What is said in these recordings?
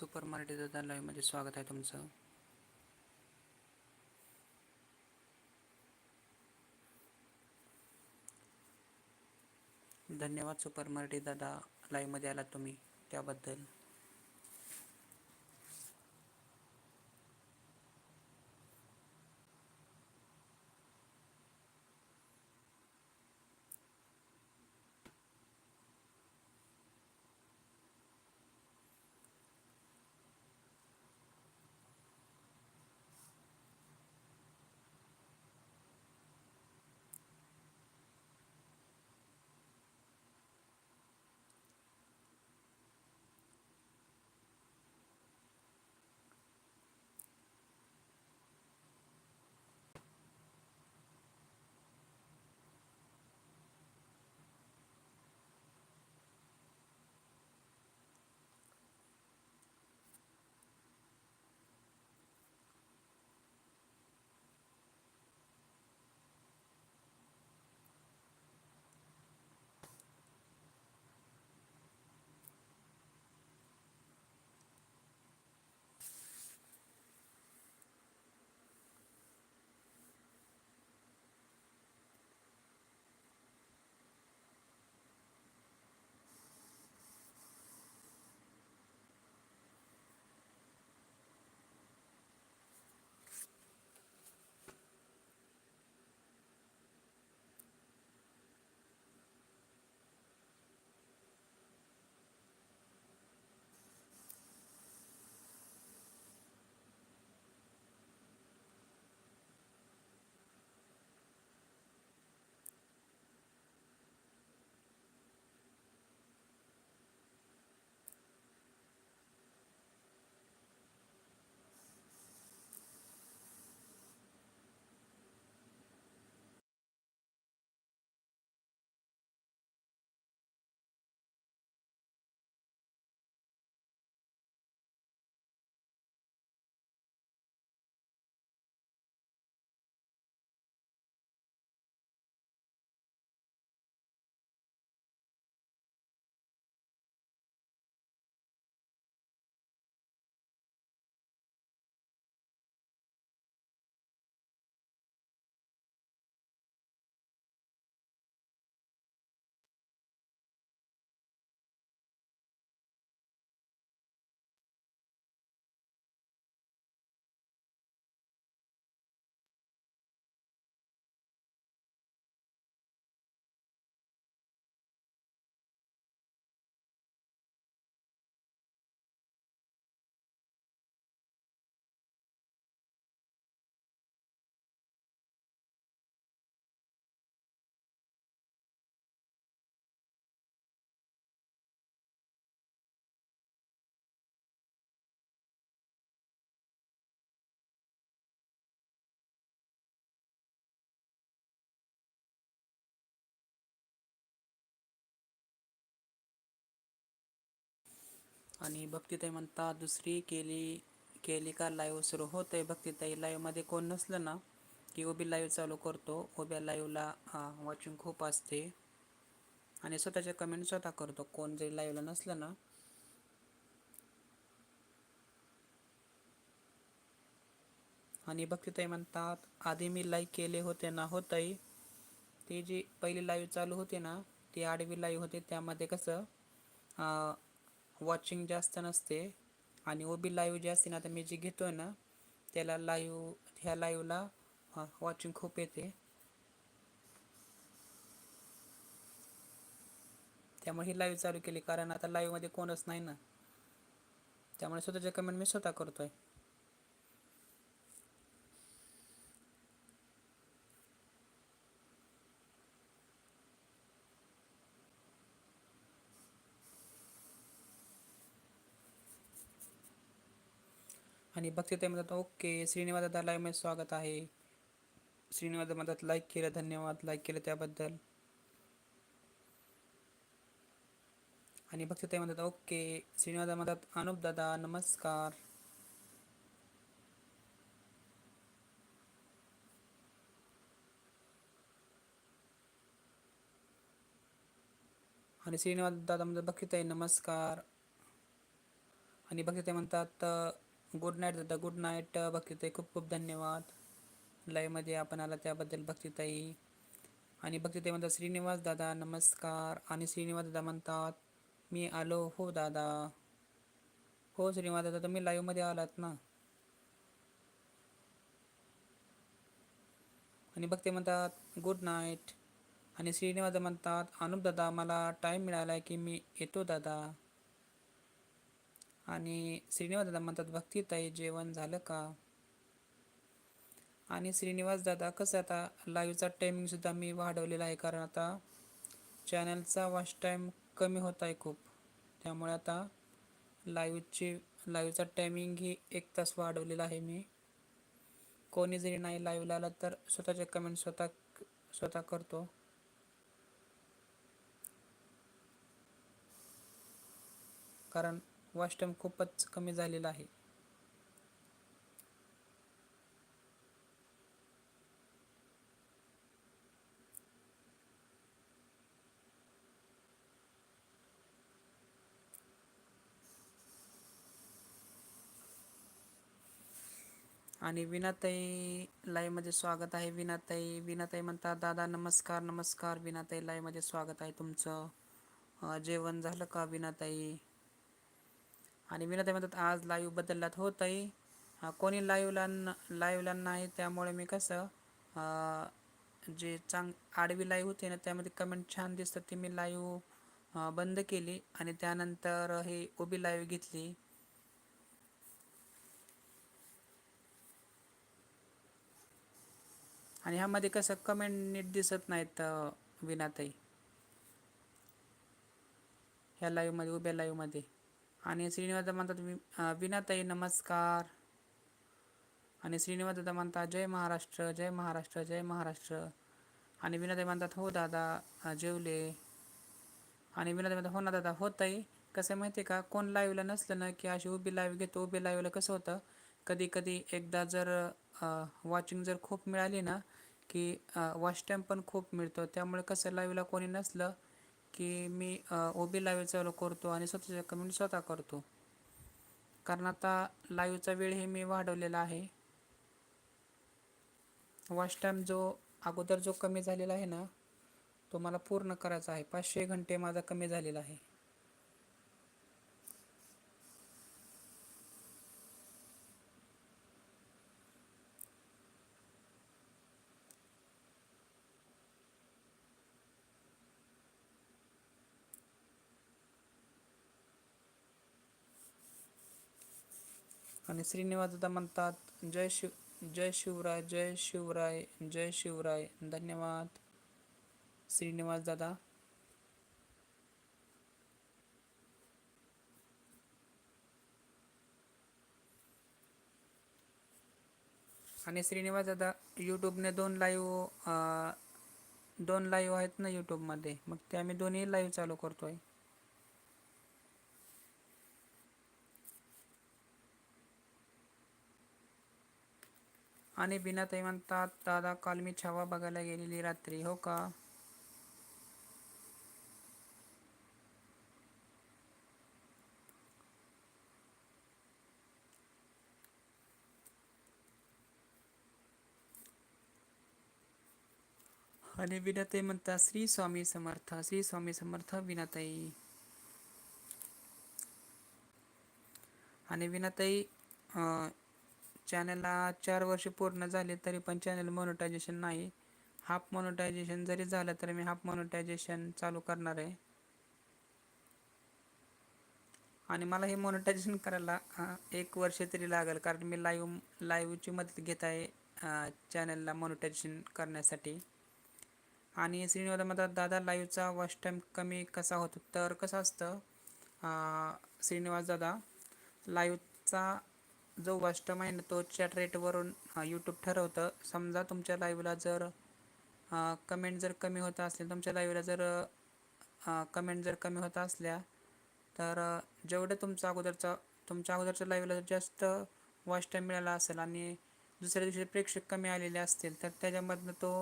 Super Marathi दादा लाईव्हमध्ये स्वागत आहे तुमचं. धन्यवाद सुपर मराठी दादा लाईव्हमध्ये आलात तुम्ही त्याबद्दल. आणि भक्तीताई म्हणतात दुसरी केली केली का लाईव्ह सुरू होत. भक्तीताई लाईव्हमध्ये कोण नसलं ना की उभी लाईव्ह चालू करतो. उभ्या लाईव्हला वॉचिंग खूप असते. आणि स्वतःचे कमेंट स्वतः करतो. कोण जरी लाईव्हला नसलं ना. आणि भक्तीताई म्हणतात आधी मी लाईव्ह केले होते ना होतही ती जी पहिली लाईव्ह चालू होते ना ती आडवी लाईव्ह होते. त्यामध्ये कसं वॉचिंग जास्त नसते. आणि ओबी लाईव्ह जे असते ना आता मी जी आहे ना त्याला लाईव्ह ह्या लाईव्हला वॉचिंग खूप येते. त्यामुळे ही लाईव्ह चालू केली कारण आता लाईव्हमध्ये कोणच नाही ना. त्यामुळे स्वतःचे कमेंट मी स्वतः करतोय. आणि ते म्हणतात ओके श्रीनिवास दादा लाईव्हमध्ये स्वागत आहे. श्रीनिवास म्हणतात लाईक केलं धन्यवाद लाईक केलं त्याबद्दल. आणि ते म्हणतात ओके श्रीनिवास म्हणतात अनुप दादा नमस्कार. आणि श्रीनिवास दादा म्हणतात ताई नमस्कार. आणि भक्ती म्हणतात गुड नाईट दादा. गुड नाईट भक्तीताई. खूप खूप धन्यवाद. लाईव्हमध्ये आपण आला त्याबद्दल भक्तीताई. आणि भक्तीताई म्हणतात श्रीनिवास दादा नमस्कार. आणि श्रीनिवास दादा म्हणतात मी आलो हो दादा. हो श्रीनिवास दादा तुम्ही लाईव्हमध्ये आलात ना? आणि भक्ती म्हणतात गुड नाईट आणि श्रीनिवास म्हणतात अनुप दादा मला टाईम मिळाला आहे की मी येतो दादा. आणि श्रीनिवास दादा म्हणतात भक्तीताई जेवण झालं का? आणि श्रीनिवास दादा कसं आता? लाईव्हचा टायमिंगसुद्धा मी वाढवलेला आहे कारण आता चॅनलचा वॉच टाईम कमी होत आहे खूप. त्यामुळे आता लाईव्हची लाईव्हचा टायमिंग ही एक तास वाढवलेला आहे मी. कोणी जरी नाही लाईव्हला आला तर स्वतःचे कमेंट स्वतः स्वतः करतो. कारण वॉच टाईम खूपच कमी झालेला आहे. आणि विनाताई लाईव्हमध्ये स्वागत आहे. विनाताई विनाताई म्हणतात दादा नमस्कार नमस्कार विनाताई लाईव्हमध्ये स्वागत आहे तुमचं. जेवण झालं का विनाताई? आणि विनाताई म्हणतात आज लाईव्ह बदललात हो कोणी लाईव्हला लाईव्हला नाही त्यामुळे मी कसं जे चांग आडवी लाईव्ह होते ना त्यामध्ये कमेंट छान दिसतात ती मी लाईव्ह बंद केली आणि त्यानंतर हे उभी लाईव्ह घेतली. आणि ह्यामध्ये कसं कमेंट नीट दिसत नाहीत विनाताई. ह्या लाईव्हमध्ये उभ्या लाईव्हमध्ये. आणि श्रीनिवास म्हणतात विनाताई नमस्कार. आणि श्रीनिवास दादा म्हणतात जय महाराष्ट्र जय महाराष्ट्र जय महाराष्ट्र. आणि विनाताई म्हणतात हो दादा जेवले. आणि विनाताई म्हणतात हो ना दादा होत कसं माहिती आहे का कोण लाईव्हला नसलं ना की अशी उभी लाईव्ह घेतो उभी लाईव्हला कसं होतं? कधी कधी एकदा जर वॉचिंग जर खूप मिळाली ना की वॉच टाईम पण खूप मिळतो. त्यामुळे कसं लाईव्हला कोणी नसलं की मी ओबी लाईव्ह चालू करतो आणि स्वतःच्या कमेंट म्हणजे स्वतः करतो. कारण आता लाईव्हचा वेळ हे मी वाढवलेला आहे. वॉच टाईम जो अगोदर जो कमी झालेला आहे ना तो मला पूर्ण करायचा आहे. पाचशे घंटे माझा कमी झालेला आहे. आणि श्रीनिवास दादा म्हणतात जय शिव जय शिवराय जय शिवराय जय शिवराय. धन्यवाद. श्रीनिवास दादा. आणि श्रीनिवास दादा यूट्यूबने दोन लाईव्ह दोन लाईव्ह आहेत ना यूट्यूबमध्ये मग ते आम्ही दोन्ही लाईव्ह चालू करतो आहे आणि बिनाताई म्हणतात दादा काल मी छावा बघायला गेलेली रात्री हो का? आणि विनाताई म्हणतात श्री स्वामी समर्थ श्री स्वामी समर्थ विनाताई आणि विनाताई चॅनलला चार वर्ष पूर्ण झाले तरी पण चॅनल मोनोटायझेशन नाही. हाफ मॉनिटायझेशन जरी झालं तरी मी हाफ मॉनिटायझेशन चालू करणार आहे. आणि मला हे मोनोटायझेशन करायला एक वर्ष तरी लागेल कारण मी लाईव्ह लाईव्हची मदत घेत आहे चॅनलला मोनोटायझेशन करण्यासाठी. आणि श्रीनिवादा म्हणतात दादा लाईव्हचा वॉच टाईम कमी कसा होतो? तर कसं असतं श्रीनिवास दादा लाईव्हचा जो वास्तव आहे ना तो चॅट रेटवरून यूट्यूब ठरवतं. समजा तुमच्या लाईव्हला जर कमेंट जर कमी होत असेल तुमच्या लाईव्हला जर कमेंट जर कमी होत असल्या तर जेवढं तुमचा अगोदरचा तुमच्या अगोदरच्या लाईव्हला जास्त वॉच टाईम मिळाला असेल आणि दुसऱ्या दिवशी प्रेक्षक कमी आलेले असतील तर त्याच्यामधनं तो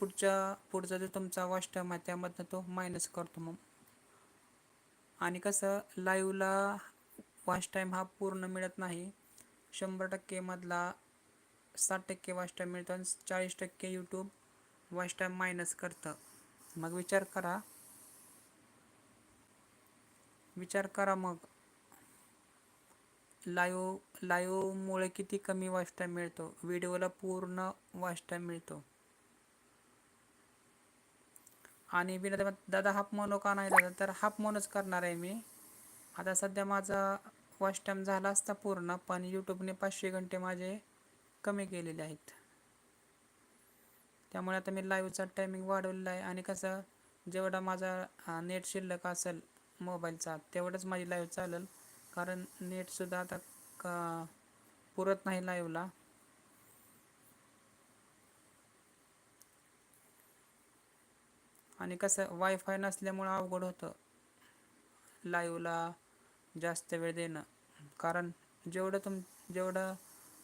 पुढच्या पुढचा जो तुमचा वॉच टाईम आहे त्यामधनं तो मायनस करतो मग. आणि कसं लाईव्हला वॉच टाईम हा पूर्ण मिळत नाही. शंभर टक्केमधला साठ टक्के वॉच टाईम मिळतो आणि चाळीस टक्के यूट्यूब वॉच टाईम मायनस करतं. मग विचार करा. विचार करा मग. लाईव्ह लाईव्हमुळे किती कमी वॉच टाईम मिळतो? व्हिडिओला पूर्ण वॉच टाईम मिळतो. आणि विनोद दादा हाफ मोनो का नाही दादा? तर हाफ मोनोच करणार आहे मी. आता सध्या माझा वॉच टाईम झाला असता पूर्ण पण यूट्यूबने पाचशे घंटे माझे कमी केलेले आहेत. त्यामुळे आता मी लाईव्हचा टायमिंग वाढवलेला आहे आणि कसं जेवढा माझा नेट शिल्लक असेल मोबाईलचा तेवढंच माझी लाईव्ह चालेल. कारण नेटसुद्धा आता का पुरत नाही लाईव्हला आणि कसं वायफाय नसल्यामुळं अवघड होतं. लाईव्हला जास्त वेळ देणं. कारण जेवढं तुम जेवढं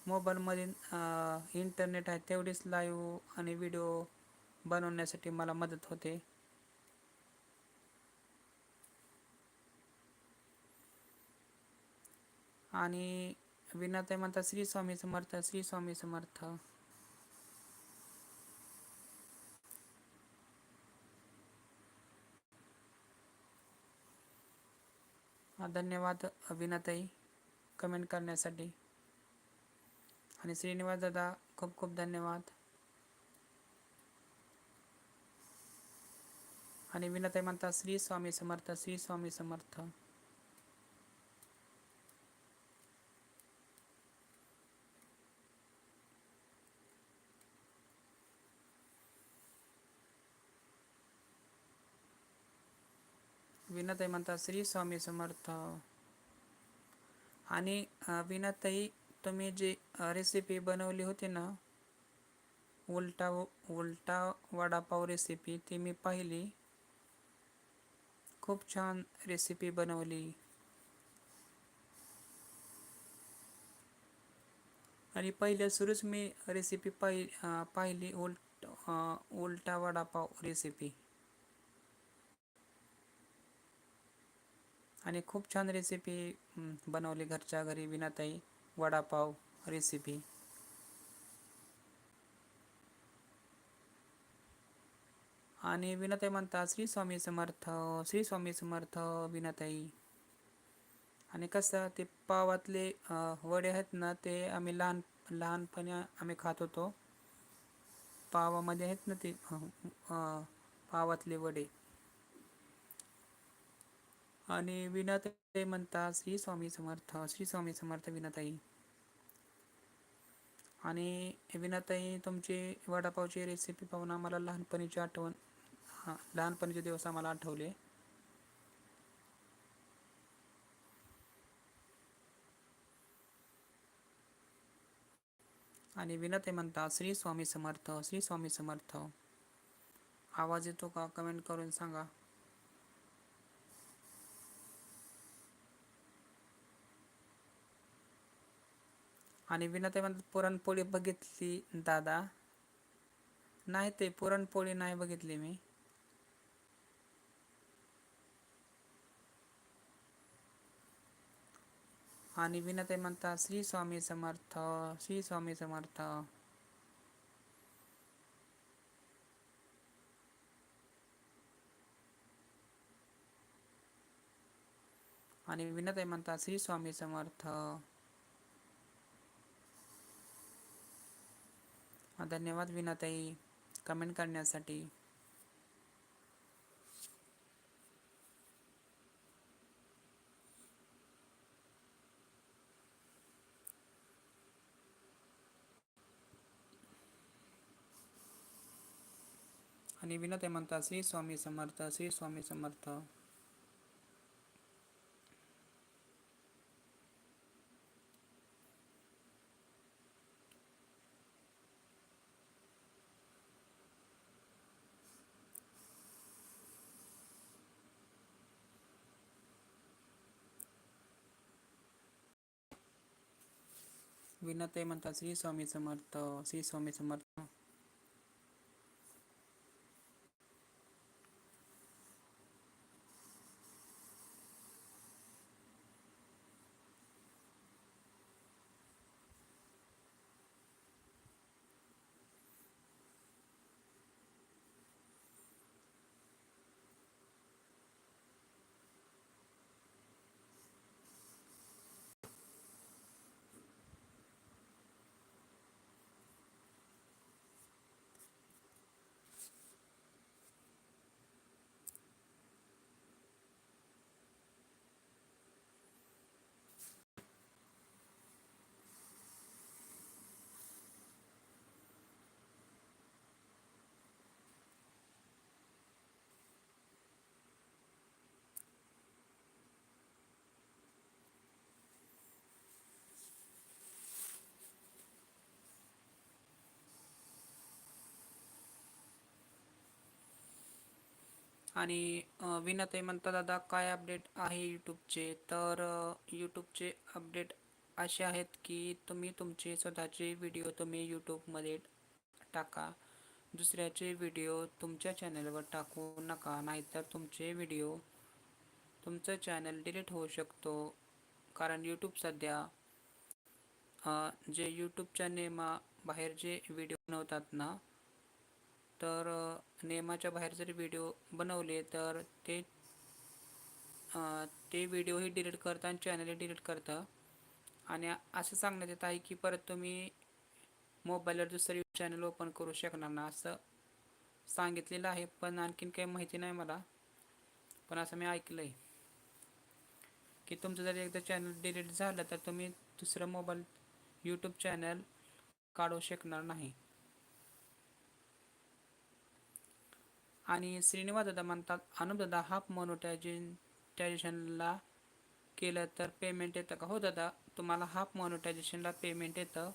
मोबाईलमध्ये इंटरनेट आहे तेवढीच लाईव्ह आणि व्हिडिओ बनवण्यासाठी मला मदत होते. आणि विनाते म्हणतात श्री स्वामी समर्थ श्री स्वामी समर्थ. धन्यवाद विनाताई कमेंट करण्यासाठी. आणि श्रीनिवास दादा खूप खूप धन्यवाद. आणि विनाताई म्हणतात श्री स्वामी समर्थ श्री स्वामी समर्थ. विनाताई म्हणतात श्री स्वामी समर्थ. आणि विनाताई तुम्ही जी रेसिपी बनवली होती ना उलटा उलटा वडापाव रेसिपी ती मी पाहिली. खूप छान रेसिपी बनवली. आणि पहिल्या सुरूच मी रेसिपी पाहि पाहिली उलट उलटा वडापाव रेसिपी आणि खूप छान रेसिपी बनवली घरच्या घरी विनाताई वडापाव रेसिपी आणि विनाताई म्हणतात श्री स्वामी समर्थ श्री स्वामी समर्थ विनाताई. आणि कसं ते पावातले वडे आहेत ना ते आम्ही लहान लहानपणी आम्ही खात होतो. पावामध्ये आहेत ना ते पावातले वडे. आणि विनाताई म्हणतात श्री स्वामी समर्थ श्री स्वामी समर्थ विनाताई आणि विनाताई तुमची वडापावची रेसिपी पाहून आम्हाला लहानपणीची आठवण हां लहानपणीचे दिवस आम्हाला आठवले. आणि विनते म्हणतात श्री स्वामी समर्थ श्री स्वामी समर्थ. आवाज येतो का? कमेंट करून सांगा. आणि विनते म्हणतात पुरणपोळी बघितली दादा. नाही ते पुरणपोळी नाही बघितली मी. आणि विनते म्हणतात श्री स्वामी समर्थ श्री स्वामी समर्थ. आणि विनते म्हणतात श्री स्वामी समर्थ. धन्यवाद विनाताई. कमेंट करण्यासाठी. आणि विनते म्हणतात श्री स्वामी समर्थ श्री स्वामी समर्थ. विनते म्हणतात श्री स्वामी समर्थ श्री स्वामी समर्थ. आणि अ, विनाताई म्हणता दादा काय अपडेट आहे यूट्यूबचे? तर यूट्यूबचे अपडेट असे आहेत की तुम्ही तुमचे स्वतःचे व्हिडिओ तुम्ही यूट्यूबमध्ये टाका. दुसऱ्याचे व्हिडिओ तुमच्या चॅनलवर टाकू नका नाहीतर तुमचे व्हिडिओ तुमचं चॅनल डिलीट होऊ शकतो. कारण यूट्यूब सध्या जे यूट्यूबच्या नियमाबाहेर जे व्हिडिओ बनवतात ना तर नियमाच्या बाहेर जरी व्हिडिओ बनवले तर ते ते व्हिडिओही डिलीट करतं आणि चॅनलही डिलीट करतं. आणि असं सांगण्यात येत आहे की परत तुम्ही मोबाईलवर दुसरं चॅनल ओपन करू शकणार ना असं सांगितलेलं आहे. पण आणखीन काही माहिती नाही मला. पण असं मी ऐकलं आहे की तुमचं जर एकदा चॅनल डिलीट झालं तर तुम्ही दुसरं मोबाईल यूट्यूब चॅनल काढू शकणार नाही. आणि श्रीनिवास दादा म्हणतात अनुप दादा हाफ मोनोटायझेशनला केलं तर पेमेंट येतं का? हो दादा तुम्हाला हाफ मोनोटायझेशनला पेमेंट येतं.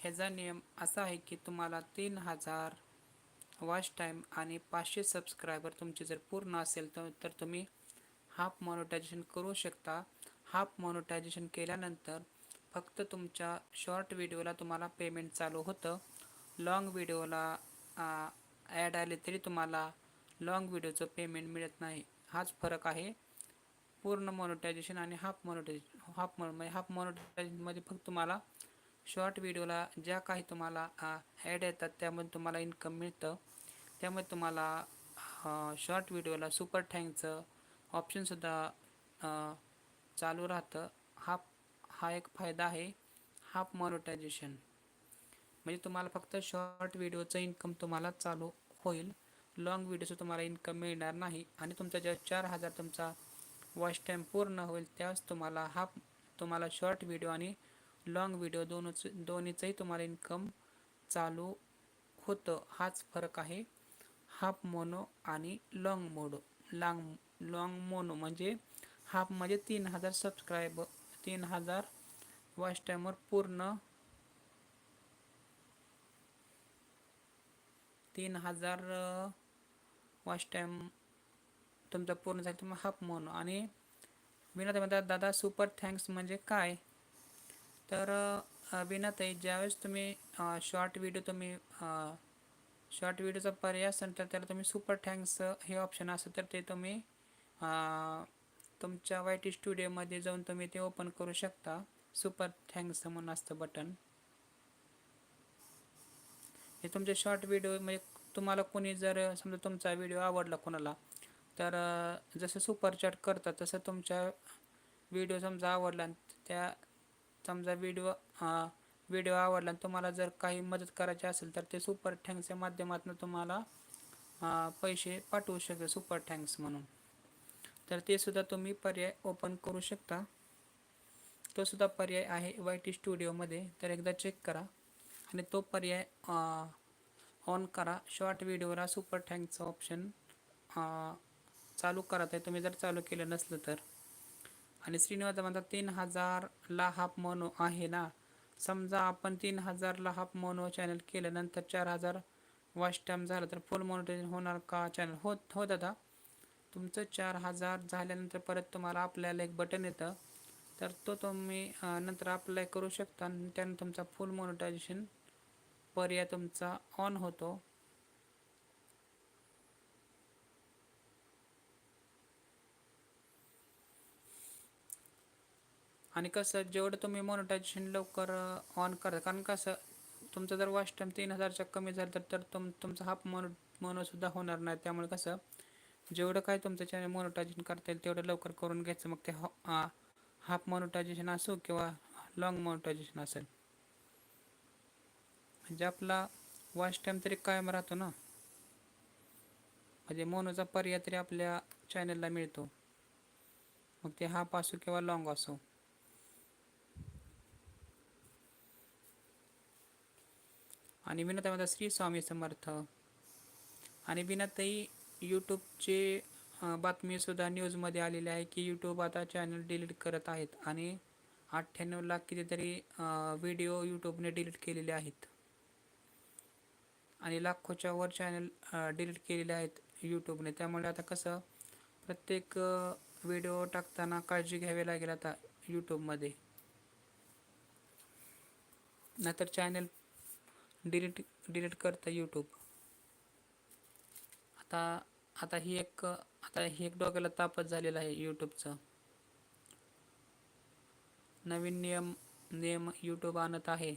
ह्याचा नियम असा आहे की तुम्हाला तीन हजार वॉच टाईम आणि पाचशे सबस्क्रायबर तुमचे जर पूर्ण असेल तर तर तुम्ही हाफ मोनोटायझेशन करू शकता. हाफ मोनोटायझेशन केल्यानंतर फक्त तुमच्या शॉर्ट व्हिडिओला तुम्हाला पेमेंट चालू होतं. लाँग व्हिडिओला ॲड आले तरी तुम्हाला लाँग व्हिडिओचं पेमेंट मिळत नाही. हाच फरक आहे. पूर्ण मोनोटायझेशन आणि हाफ मोनोटायझेशन हाफ मोनो म्हणजे हाफ मोनोटायझेशनमध्ये फक्त तुम्हाला शॉर्ट व्हिडिओला ज्या काही तुम्हाला ॲड येतात त्यामध्ये तुम्हाला इन्कम मिळतं. त्यामुळे तुम्हाला शॉर्ट व्हिडिओला सुपर टँकचं ऑप्शनसुद्धा चालू राहतं. हा हा एक फायदा आहे. हाफ मोनोटायझेशन म्हणजे तुम्हाला फक्त शॉर्ट व्हिडिओचं इन्कम तुम्हाला चालू होईल. लाँग व्हिडिओचं तुम्हाला इन्कम मिळणार नाही. आणि तुमचा ज्या चार हजार तुमचा वॉच टाईम पूर्ण होईल त्याच तुम्हाला हाफ तुम्हाला शॉर्ट व्हिडिओ आणि लाँग व्हिडिओ दोनच दोन्हीचंही तुम्हाला इन्कम चालू होतं. हाच फरक आहे. हाफ मोनो आणि long mono long long mono म्हणजे हाफ म्हणजे तीन हजार सबस्क्राईब तीन हजार वॉच टाईमवर पूर्ण तीन हजार वॉच टाईम तुमचा पूर्ण झाला तुम्ही हाफ म्हणून आणि विनाताई म्हणतात दादा सुपर थँक्स म्हणजे काय? तर विनाताई ज्यावेळेस तुम्ही शॉर्ट व्हिडिओ तुम्ही शॉर्ट व्हिडिओचा पर्याय असेल तर त्याला तुम्ही सुपर थँक्स हे ऑप्शन असेल तर ते तुम्ही तुमच्या वाय टी स्टुडिओमध्ये जाऊन तुम्ही ते ओपन करू शकता. सुपर थँक्स म्हणून असतं बटन हे तुमचे शॉर्ट व्हिडिओ म्हणजे तुम्हाला कोणी जर समजा तुमचा व्हिडिओ आवडला कोणाला तर जसं सुपरचॅट करतात तसं तुमच्या व्हिडिओ समजा आवडला त्या समजा व्हिडिओ व्हिडिओ आवडला आणि तुम्हाला जर काही मदत करायची असेल तर ते सुपर थँक्सच्या माध्यमातून तुम्हाला पैसे पाठवू शकते सुपर थँक्स म्हणून. तर ते सुद्धा तुम्ही पर्याय ओपन करू शकता. तो सुद्धा पर्याय आहे वाय टी स्टुडिओमध्ये तर एकदा चेक करा. आणि तो पर्याय ऑन करा. शॉर्ट व्हिडिओला सुपर टँकचं ऑप्शन चालू करत आहे तुम्ही जर चालू केलं नसलं तर. आणि श्रीनिवास म्हणतात तीन हजारला हाफ मोनो आहे ना. समजा आपण तीन हजारला हाफ मोनो चॅनल केल्यानंतर चार हजार वॉच टाईम झालं तर फुल मोनोटायझेशन होणार का चॅनल होत हो दादा तुमचं चार हजार झाल्यानंतर परत तुम्हाला आपल्याला एक बटन येतं. तर तो तुम्ही नंतर अप्लाय करू शकता आणि त्यानं तुमचा फुल मोनिटायझेशन पर्याय तुमचा ऑन होतो. आणि कसं जेवढं तुम्ही मोनिटायझेशन लवकर ऑन करता कारण कसं तुमचं जर वॉच टाईम तीन हजारच्या कमी झालं तर तर तुम तुमचा हाफ मोनो मोनोसुद्धा होणार नाही. त्यामुळे कसं जेवढं काय तुमचं चॅनल मोनिटायझेशन करता येईल तेवढं लवकर करून घ्यायचं. मग ते हाफ मोनोटायझेशन असो किंवा लॉंग मोनोटायझेशन असेल. म्हणजे आपला वॉच टाईम तरी कायम राहतो ना. म्हणजे मोनोचा पर्याय तरी आपल्या चॅनलला मिळतो. मग ते हाफ असो किंवा लॉंग असो. आणि विनाताई श्री स्वामी समर्थ. आणि विनाताई यूट्यूबचे बातमीसुद्धा न्यूजमध्ये आलेली आहे की यूट्यूब आता चॅनल डिलीट करत आहेत आणि अठ्ठ्याण्णव लाख कितीतरी व्हिडिओ यूट्यूबने डिलीट केलेले आहेत. आणि लाखोच्या वर चॅनल डिलीट केलेले आहेत यूट्यूबने त्यामुळे आता कसं प्रत्येक व्हिडिओ टाकताना काळजी घ्यावी लागेल आता यूट्यूबमध्ये नाहीतर चॅनल डिलीट डिलीट करतं यूट्यूब आता आता ही एक आता ही एक डोक्याला तापच झालेला आहे यूट्यूबचं नवीन नियम नियम यूट्यूब आणत आहे.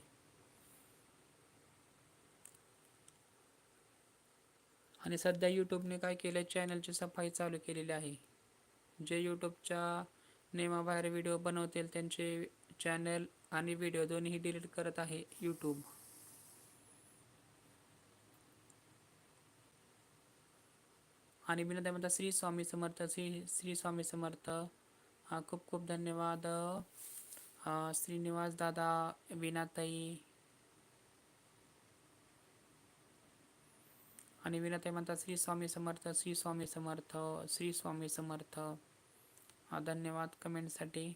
आणि सध्या यूट्यूबने काय केलं चॅनलची सफाई चालू केलेली आहे. जे यूट्यूबच्या नियमाबाहेर व्हिडिओ बनवतील त्यांचे चॅनल आणि व्हिडिओ दोन्ही डिलीट करत आहे यूट्यूब आणि विनंती म्हणतात श्री स्वामी समर्थ श्री श्री स्वामी समर्थ. खूप खूप धन्यवाद. श्रीनिवास दादा विनाताई. आणि विनाताई म्हणतात श्री स्वामी समर्थ श्री स्वामी समर्थ श्री स्वामी समर्थ. धन्यवाद कमेंटसाठी.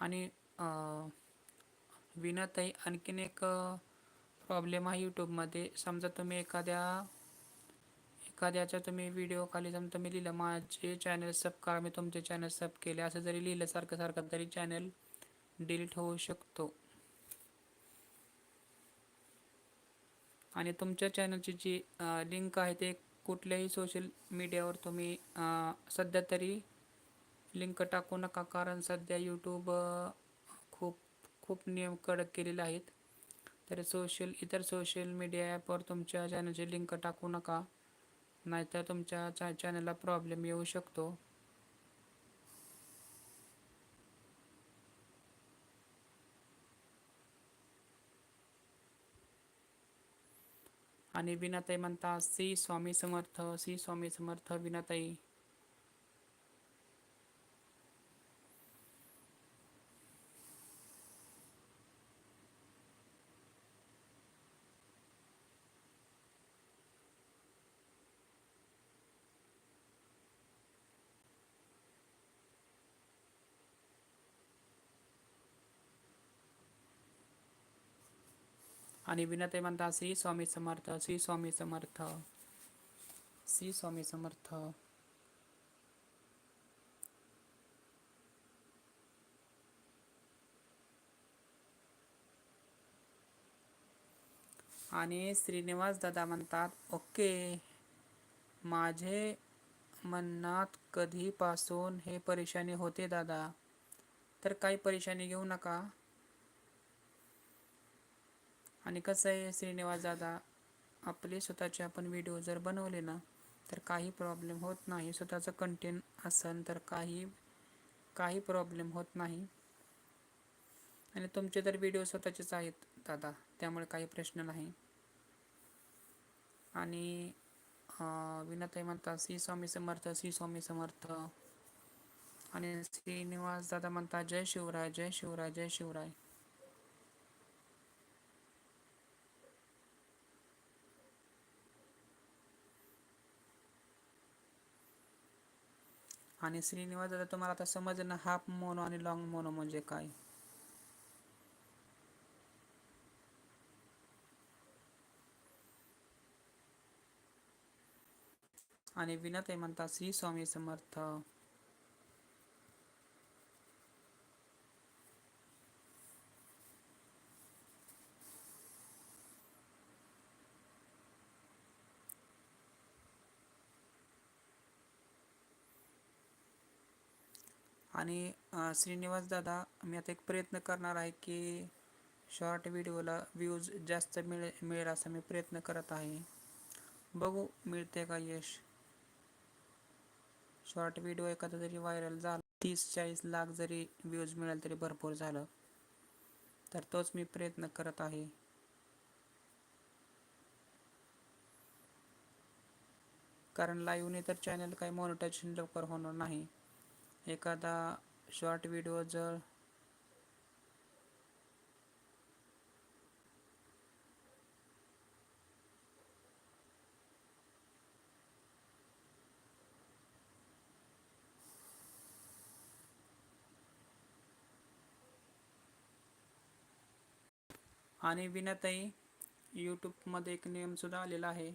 आणि विनाताई आणखीन एक प्रॉब्लेम आहे यूट्यूबमध्ये समजा तुम्ही एखाद्या एखाद्याचा तुम्ही व्हिडिओ खाली समजा तुम्ही लिहिलं माझे चॅनल सब करा मी तुमचे चॅनल सब केले असं जरी लिहिलं सारखं सारखं तरी चॅनल डिलीट होऊ शकतो. आणि तुमच्या चॅनलची जी लिंक आहे ते कुठल्याही सोशल मीडियावर तुम्ही सध्या तरी लिंक टाकू नका. कारण सध्या यूट्यूब खूप खूप नियम कडक केलेले आहेत. तर सोशल इतर सोशल मीडिया ॲपवर तुमच्या चॅनलची लिंक टाकू नका. नाहीतर तुमच्या चॅनलला प्रॉब्लेम येऊ शकतो. आणि विनाताई म्हणतात श्री स्वामी समर्थ श्री स्वामी समर्थ विनाताई. आणि विनते म्हणतात श्री स्वामी समर्थ श्री स्वामी समर्थ श्री स्वामी समर्थ. आणि श्रीनिवास दादा म्हणतात ओके माझे मनात कधीपासून हे परेशानी होते दादा? तर काही परेशानी घेऊ नका. आणि कसं आहे श्रीनिवास दादा आपले स्वतःचे आपण व्हिडिओ जर बनवले ना तर काही प्रॉब्लेम होत नाही. स्वतःचं कंटेंट असेल तर काही काही प्रॉब्लेम होत नाही. आणि तुमचे तर व्हिडिओ स्वतःचेच आहेत दादा. त्यामुळे काही प्रश्न नाही. आणि विनताई म्हणतात श्री स्वामी समर्थ श्री स्वामी समर्थ. आणि श्रीनिवास दादा म्हणतात जय शिवराय जय शिवराय जय शिवराय. आणि श्रीनिवास दादा तुम्हाला आता समजणं हाफ मोनो आणि लॉंग मोनो म्हणजे काय? आणि विनते म्हणतात श्री स्वामी समर्थ. आणि श्रीनिवास दादा मी आता एक प्रयत्न करणार आहे की शॉर्ट व्हिडिओला व्ह्यूज जास्त मिळे मिळेल असा मी प्रयत्न करत आहे. बघू मिळते का यश? शॉर्ट व्हिडिओ एखादा जरी व्हायरल झाला तीस चाळीस लाख जरी व्ह्यूज मिळाल तरी भरपूर झालं. तर तोच मी प्रयत्न करत आहे. कारण लाईव्हने तर चॅनल काही मॉनिटायझेशन लवकर होणार नाही. एखादा शॉर्ट व्हिडिओ जर आणि विनतही यूट्यूबमध्ये एक नियमसुद्धा आलेला आहे.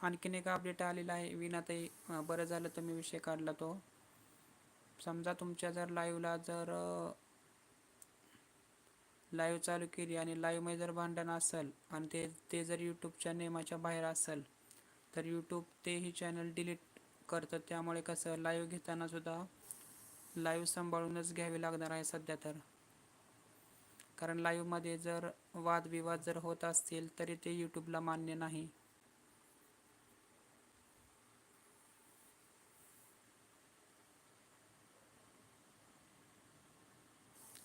आणखीन एक अपडेट आलेला आहे. विनाताई बरं झालं तुम्ही विषय काढला तो. समजा तुमच्या जर लाईव्हला जर लाईव्ह चालू केली आणि लाईव्हमध्ये जर भांडण असेल आणि ते ते जर यूट्यूबच्या नियमाच्या बाहेर असेल तर यूट्यूब तेही चॅनल डिलीट करतं त्यामुळे कसं लाईव्ह घेताना सुद्धा लाईव्ह सांभाळूनच घ्यावी लागणार आहे सध्या तर. कारण लाईव्हमध्ये जर वादविवाद जर होत असतील तरी ते यूट्यूबला मान्य नाही.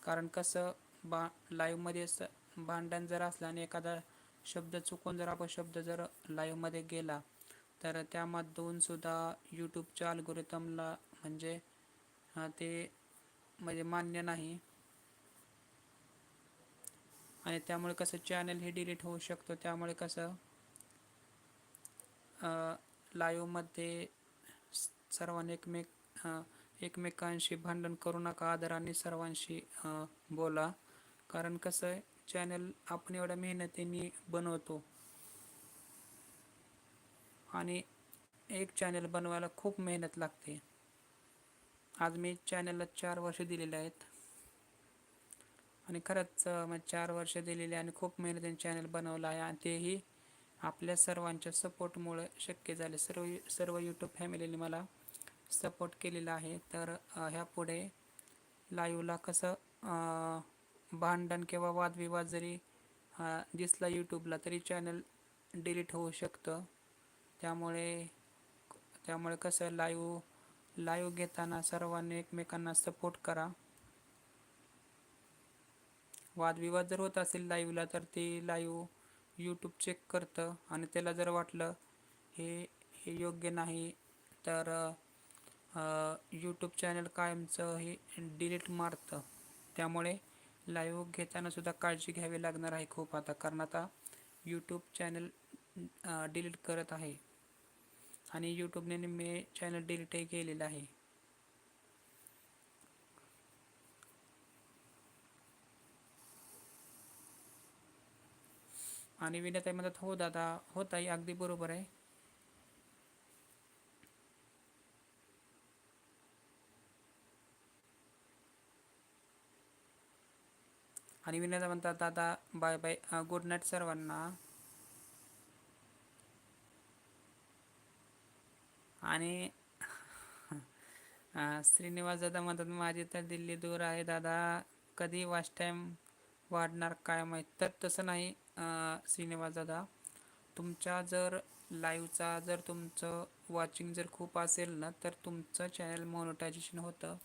कारण कसं बा लाईव्हमध्ये स भांडण जर असलं आणि एखादा शब्द चुकून जर आपण शब्द जर लाईव्हमध्ये गेला तर त्यामधून सुद्धा यूट्यूबच्या अल्गोरिथमला म्हणजे ते म्हणजे मान्य नाही. आणि त्यामुळे कसं चॅनल हे डिलीट होऊ शकतो. त्यामुळे कसं लाईव्हमध्ये सर्वांनी एकमेक एकमेकांशी भांडण करू नका आदराने सर्वांशी बोला. कारण कसं आहे चॅनल आपण एवढ्या मेहनतीने बनवतो. आणि एक चॅनल बनवायला खूप मेहनत लागते. आज मी चॅनलला चार वर्ष दिलेले आहेत. आणि खरंच मग चार वर्ष दिलेले आणि खूप मेहनतीने चॅनल बनवलं आहे. आणि तेही आपल्या सर्वांच्या सपोर्टमुळे शक्य झाले. सर्व सर्व यूट्यूब फॅमिलीने मला सपोर्ट केलेला आहे. तर ह्यापुढे लाईव्हला कसं भांडण किंवा वादविवाद जरी दिसला यूट्यूबला तरी चॅनल डिलीट होऊ शकतं. त्यामुळे त्यामुळे कसं लाईव्ह लाईव्ह घेताना सर्वांनी एकमेकांना सपोर्ट करा. वादविवाद जर होत असेल लाईव्हला तर ते लाईव्ह यूट्यूब चेक करतं. आणि त्याला जर वाटलं हे हे योग्य नाही तर यूट्यूब चॅनल कायमचं हे डिलीट मारतं. त्यामुळे लाईव्ह घेतानासुद्धा काळजी घ्यावी लागणार आहे खूप आता कारण आता यूट्यूब चॅनल डिलीट करत आहे. आणि यूट्यूबने मी चॅनल डिलीटही केलेलं आहे. आणि विनताई म्हणतात हो दादा होताही अगदी बरोबर आहे. आणि विनयदा म्हणतात दादा बाय बाय गुड नाईट सर्वांना. आणि श्रीनिवास दादा म्हणतात माझी तर दिल्ली दूर आहे दादा. कधी वाच टाईम वाढणार काय माहीत? तर तसं नाही श्रीनिवास दादा. तुमच्या जर लाईव्हचा जर तुमचं वॉचिंग जर खूप असेल ना तर तुमचं चॅनल मॉनिटायझेशन होतं.